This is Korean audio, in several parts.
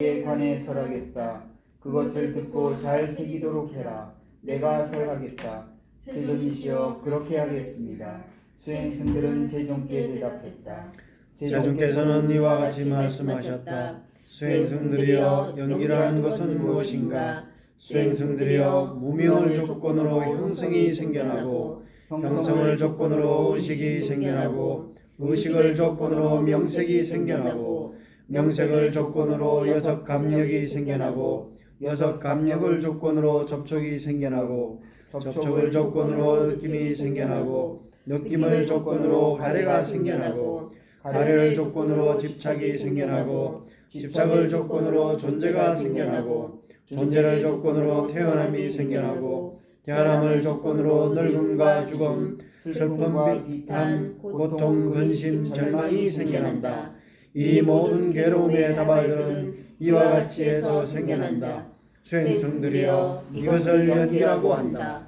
에 관해 설하겠다. 그것을 듣고 잘 새기도록 해라. 내가 설하겠다. 세존이시여 그렇게 하겠습니다. 수행승들은 세존께 대답했다. 세존께서는 이와 같이 말씀하셨다. 수행승들이여 연기라는 것은 무엇인가? 수행승들이여 무명을 조건으로 형성이 생겨나고 형성을 조건으로 의식이 생겨나고 의식을 조건으로 명색이 생겨나고 명색을 조건으로 여섯 감력이 생겨나고 여섯 감력을 조건으로 접촉이 생겨나고 접촉을 조건으로 느낌이 생겨나고 느낌을 조건으로 가래가 생겨나고 가래를 조건으로 집착이 생겨나고 집착을 조건으로 존재가 생겨나고 존재를 조건으로 태어남이 생겨나고 태어남을 조건으로 늙음과 죽음 슬픔 비탄 고통 근심 절망이 생겨난다 이 모든 괴로움의 다발들은 이와 같이 해서 생겨난다. 수행성들이여 이것을 연기라고 한다.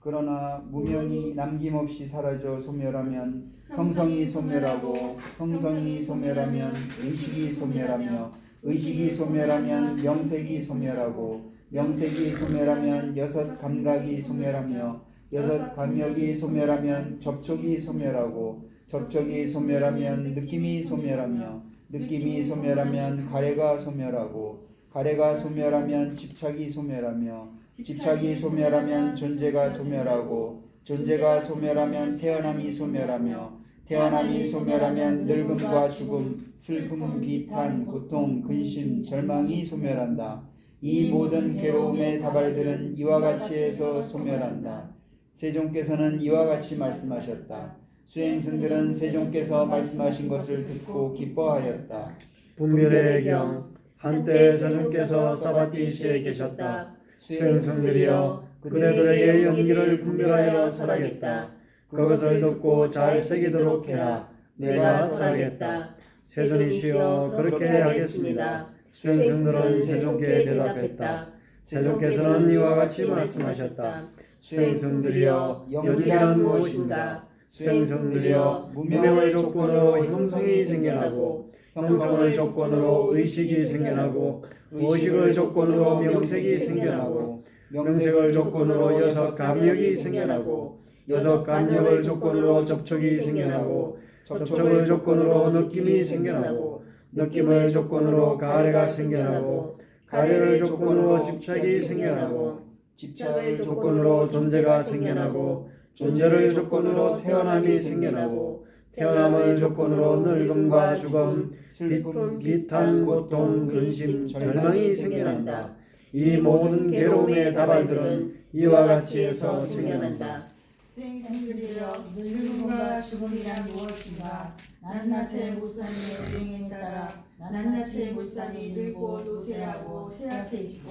그러나 무명이 남김없이 사라져 소멸하면 형성이 소멸하고 형성이 소멸하면 의식이 소멸하며 의식이 소멸하면 명색이 소멸하고 명색이 소멸하면 여섯 감각이 소멸하며 여섯 감력이 소멸하면 접촉이 소멸하고 접촉이 소멸하면 느낌이 소멸하며 느낌이 소멸하면 가래가 소멸하고 가래가 소멸하면 집착이 소멸하며 집착이 소멸하면 존재가 소멸하고 존재가 소멸하면 태어남이 소멸하며 태어남이 소멸하면 늙음과 죽음, 슬픔, 비탄, 고통, 근심, 절망이 소멸한다. 이 모든 괴로움의 다발들은 이와 같이 해서 소멸한다. 세종께서는 이와 같이 말씀하셨다. 수행승들은 세종께서 말씀하신 것을 듣고 기뻐하였다. 분별의 경 한때 세종께서 사바티시에 계셨다. 수행성들이여 그대들에게 연기를 분별하여 설하겠다. 그것을 듣고 잘 새기도록 해라. 내가 설하겠다. 세존이시여 그렇게 하겠습니다. 수행성들은 세종께 대답했다. 세종께서는 이와 같이 말씀하셨다. 수행성들이여 연기란 무엇인가 수행성들이여 무명을 조건으로 형성이 생겨나고 형성을 조건으로 의식이 생겨나고 의식을 조건으로 명색이 생겨나고 명색을 조건으로 여섯 감력이 생겨나고 여섯 감력을 조건으로 접촉이 생겨나고 접촉을 조건으로 느낌이 생겨나고 느낌을 조건으로 가래가 생겨나고 가래를 조건으로 집착이 생겨나고 집착을 조건으로 존재가 생겨나고 존재를 조건으로 태어남이 생겨나고 태어남을 조건으로 늙음과 죽음 슬픔, 비탄, 고통, 근심, 절망이 생겨난다. 이 모든 괴로움의 다발들은 이와 같이 해서 생겨난다. 생생들이여 늙음과 죽음이란 무엇인가 낱낱의 무삼의 유행에 따라 낱낱의 무삼이 늙고 노쇠하고 쇠약해지고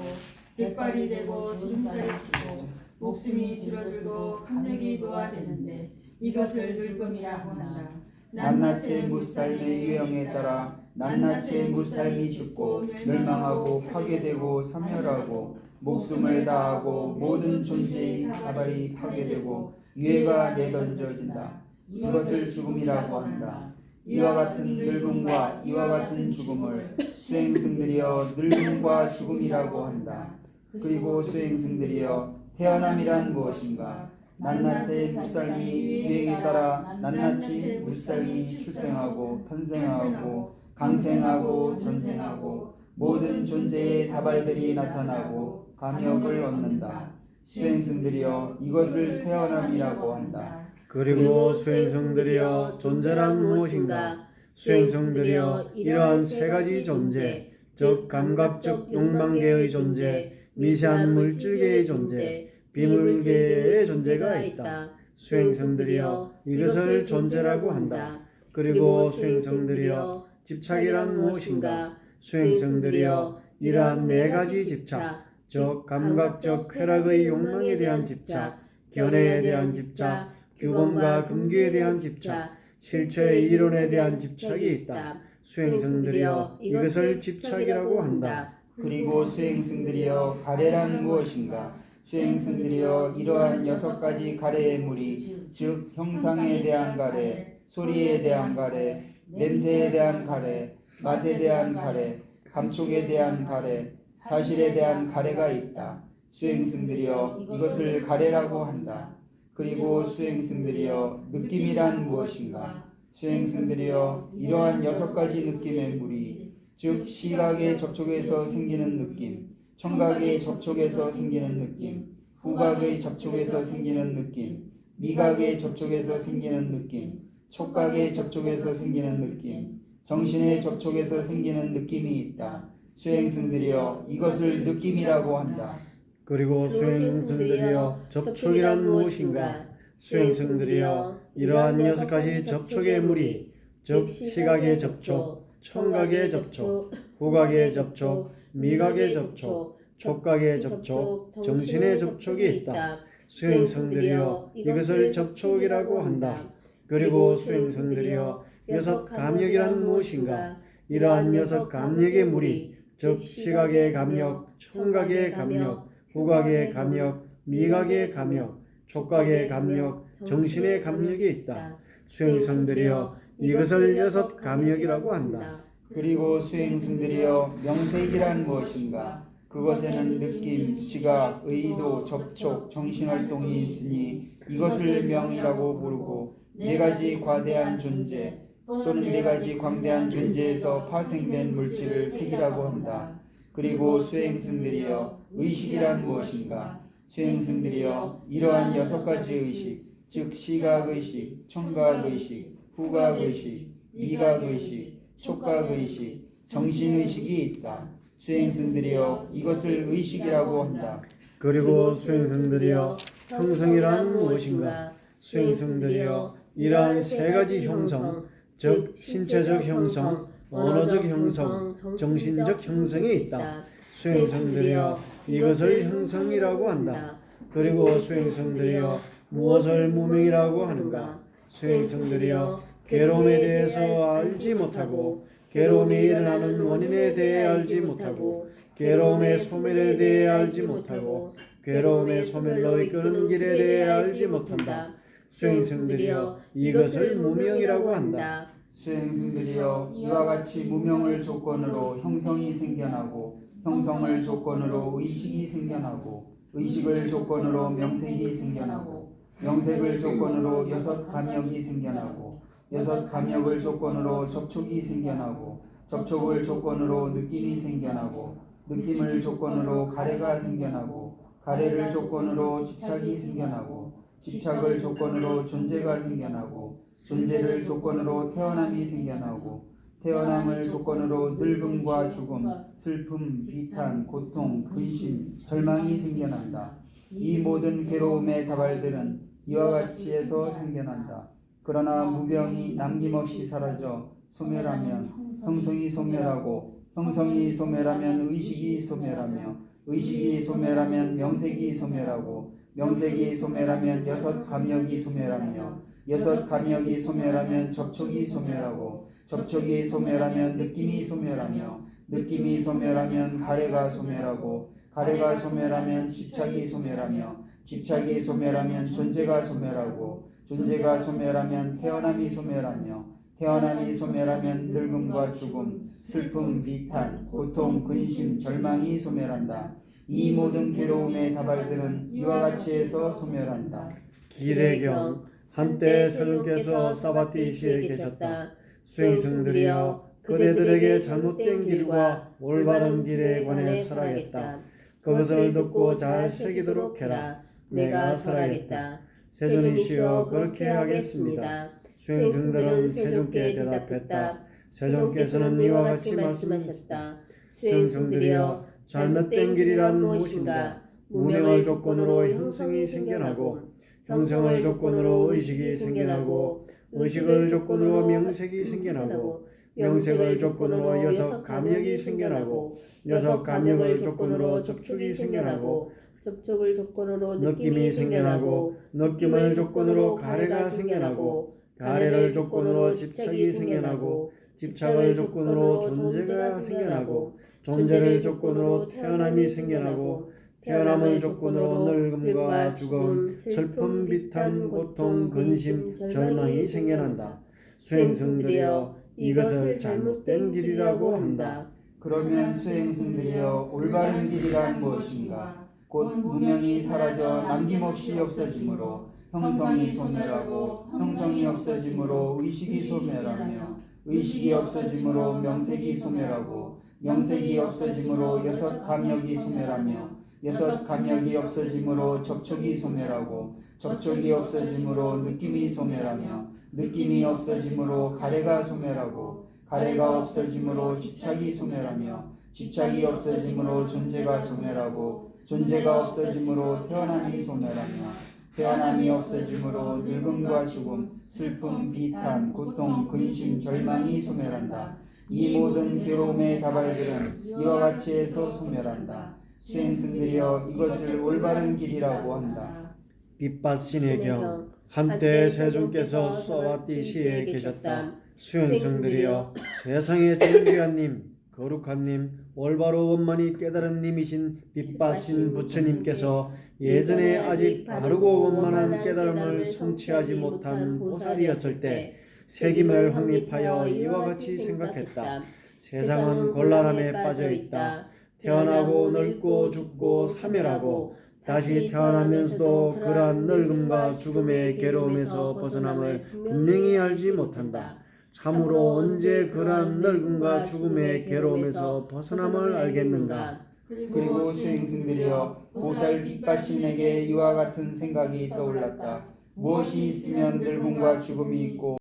백발이 되고 주름살이 치고 목숨이 줄어들고 감력이 노화되는데 이것을 늙음이라고 한다 낱낱의 무살의 유형에 따라 낱낱의 무살이 죽고 멸망하고 파괴되고 사멸하고 목숨을 다하고 모든 존재의 다발이 파괴되고 유해가 내던져진다. 이것을 죽음이라고 한다. 이와 같은 늙음과 이와 같은 죽음을 수행승들이여 늙음과 죽음이라고 한다. 그리고 수행승들이여 태어남이란 무엇인가? 낱낱의 무살미 유행에 따라 낱낱이 무살미 출생하고 탄생하고 강생하고 전생하고 모든 존재의 다발들이 나타나고 감역을 얻는다. 수행승들이여 이것을 태어남이라고 한다. 그리고 수행성들이여 존재란 무엇인가? 수행성들이여 이러한 세 가지 존재, 즉 감각적 욕망계의 존재, 미세한 물질계의 존재, 비물계의 존재가 있다. 수행성들이여 이것을 존재라고 한다. 그리고 수행성들이여 집착이란 무엇인가? 수행성들이여 이러한 네 가지 집착, 즉 감각적 쾌락의 욕망에 대한 집착, 견해에 대한 집착, 규범과 금기에 대한 집착, 실체의 이론에 대한 집착이 있다. 수행성들이여 이것을 집착이라고 한다. 그리고 수행승들이여 가래란 무엇인가? 수행승들이여 이러한 여섯 가지 가래의 무리 즉 형상에 대한 가래, 소리에 대한 가래, 냄새에 대한 가래, 맛에 대한 가래, 감촉에 대한 가래, 사실에 대한 가래가 있다. 수행승들이여 이것을 가래라고 한다. 그리고 수행승들이여 느낌이란 무엇인가? 수행승들이여 이러한 여섯 가지 느낌의 무리, 즉 시각의 접촉에서 생기는 느낌, 청각의 접촉에서 생기는 느낌, 후각의 접촉에서 생기는 느낌, 미각의 접촉에서 생기는 느낌, 촉각의 접촉에서 생기는 느낌, 정신의 접촉에서 생기는 느낌이 있다. 수행승들이여 이것을 느낌이라고 한다. 그리고 수행승들이여 접촉이란 무엇인가? 수행승들이여 이러한 여섯 가지 접촉의 무리, 즉 시각의 접촉, 청각의 접촉, 후각의 접촉, 미각의 접촉, 촉각의 접촉, 정신의 접촉이 있다. 수행성들이여 이것을 접촉이라고 한다. 그리고 수행성들이여 여섯 감력이란 무엇인가? 이러한 여섯 감력의 무리, 즉 시각의 감력, 청각의 감력, 후각의 감력, 미각의 감력, 촉각의 감력, 정신의 감력이 있다. 수행성들이여 이것을 여섯 감력이라고 한다. 그리고 수행승들이여 명색이란 무엇인가? 그것에는 느낌, 시각, 의도, 접촉, 정신활동이 있으니 이것을 명이라고 부르고 네 가지 과대한 존재 또는 네 가지 광대한 존재에서 파생된 물질을 색이라고 한다. 그리고 수행승들이여 의식이란 무엇인가? 수행승들이여 이러한 여섯 가지 의식, 즉 시각의식, 청각의식, 후각의식, 미각의식, 촉각의식, 정신의식이 있다. 수행승들이여 이것을 의식이라고 한다. 그리고 수행성들이여 형성이란 무엇인가? 수행성들이여 이러한 세 가지 형성, 즉 신체적 형성, 언어적 형성, 정신적 형성이 있다. 수행성들이여 이것을 형성이라고 한다. 그리고 수행성들이여 무엇을 무명이라고 하는가? 수행성들이여 괴로움에 대해서 알지 못하고 괴로움이 일어나는 원인에 대해 알지 못하고 괴로움의 소멸에 대해 알지 못하고 괴로움의 소멸로 이끄는 길에 대해 알지 못한다. 수행성들이여 이것을 무명이라고 한다. 수행승들이여 이와 같이 무명을 조건으로 형성이 생겨나고 형성을 조건으로 의식이 생겨나고 의식을 조건으로 명색이 생겨나고 명색을 조건으로 여섯 감역이 생겨나고 여섯 감역을 조건으로 접촉이 생겨나고 접촉을 조건으로 느낌이 생겨나고 느낌을 조건으로 가래가 생겨나고 가래를 조건으로 집착이 생겨나고 집착을 조건으로 존재가 생겨나고 존재를 조건으로 태어남이 생겨나고 태어남을 조건으로 늙음과 죽음, 슬픔, 비탄, 고통, 근심, 절망이 생겨난다. 이 모든 괴로움의 다발들은 이와 같이 해서 생겨난다. 그러나 무병이 남김없이 사라져 소멸하면 형성이 소멸하고 형성이 소멸하면 의식이 소멸하며 의식이 소멸하면 명색이 소멸하고 명색이 소멸하면 여섯 감역이 소멸하며 여섯 감역이 소멸하면 접촉이 소멸하고 접촉이 소멸하면 느낌이 소멸하며 느낌이 소멸하면 가래가 소멸하고 가래가 소멸하면 집착이 소멸하며 집착이 소멸하면 존재가 소멸하고 존재가 소멸하면 태어남이 소멸하며 태어남이 소멸하면 늙음과 죽음, 슬픔, 비탄, 고통, 근심, 절망이 소멸한다. 이 모든 괴로움의 다발들은 이와 같이 해서 소멸한다. 기레경 한때 서른께서 사바티시에 계셨다. 수행성들이여 그대들에게 잘못된 길과 올바른 길에 관해 설하겠다. 그것을 듣고 잘 새기도록 해라. 내가 설하겠다. 세존이시여 그렇게 하겠습니다. 수행성들은 세존께 대답했다. 세존께서는 이와 같이 말씀하셨다. 수행성들이여 잘못된 길이란 무엇인가? 무명을 조건으로 형성이 생겨나고 형성을 조건으로 의식이 생겨나고 의식을 조건으로 명색이 생겨나고 명색을 조건으로 여섯 감역이 생겨나고 여섯 감역을 조건으로 접촉이 생겨나고 접촉을 조건으로 느낌이 생겨나고 느낌을 조건으로 가래가 생겨나고 가래를 조건으로 집착이 생겨나고 집착을 조건으로 존재가 생겨나고 존재를 조건으로 태어남이 생겨나고 태어남을 조건으로 늙음과 죽음, 슬픔, 비탄, 고통, 근심, 절망이 생겨난다. 수행성들이여 이것을 잘못된 길이라고 한다. 그러면 수행승들이여 올바른 길이란 무엇인가 곧 무명이 사라져 남김없이 없어지므로 형성이 소멸하고 형성이 없어지므로 의식이 소멸하며 의식이 없어지므로 명색이 소멸하고 명색이 없어지므로 여섯 감역이 소멸하며 여섯 감역이 없어지므로 접촉이 소멸하고 접촉이 없어지므로 느낌이 소멸하며 느낌이 없어지므로 가래가 소멸하고 가래가 없어지므로 집착이 소멸하며 집착이 없어지므로 존재가 소멸하고 존재가 없어지므로 태어남이 소멸하며 태어남이 없어지므로 늙음과 죽음, 슬픔, 비탄, 고통, 근심, 절망이 소멸한다. 이 모든 괴로움의 다발들은 이와 같이 해서 소멸한다. 수행승들이여 이것을 올바른 길이라고 한다. 빛받신의 경 한때 세존께서 써왔디시에 계셨다. 수행성들이여 세상의 존귀한님 거룩한 님 올바로 원만히 깨달은 님이신 빛받신 부처님께서 예전에 아직 바르고 원만한 깨달음을 성취하지 못한 보살이었을 때 세김을 확립하여 이와 같이 생각했다. 세상은 곤란함에 빠져 있다. 태어나고 늙고 죽고 사멸하고 다시 태어나면서도 그러한 늙음과 죽음의 괴로움에서 벗어남을 분명히 알지 못한다. 참으로 언제 그러한 늙음과 죽음의 괴로움에서 벗어남을 알겠는가? 그리고 수행승들이여 보살 빛바신에게 이와 같은 생각이 떠올랐다. 무엇이 있으면 늙음과 죽음이 있고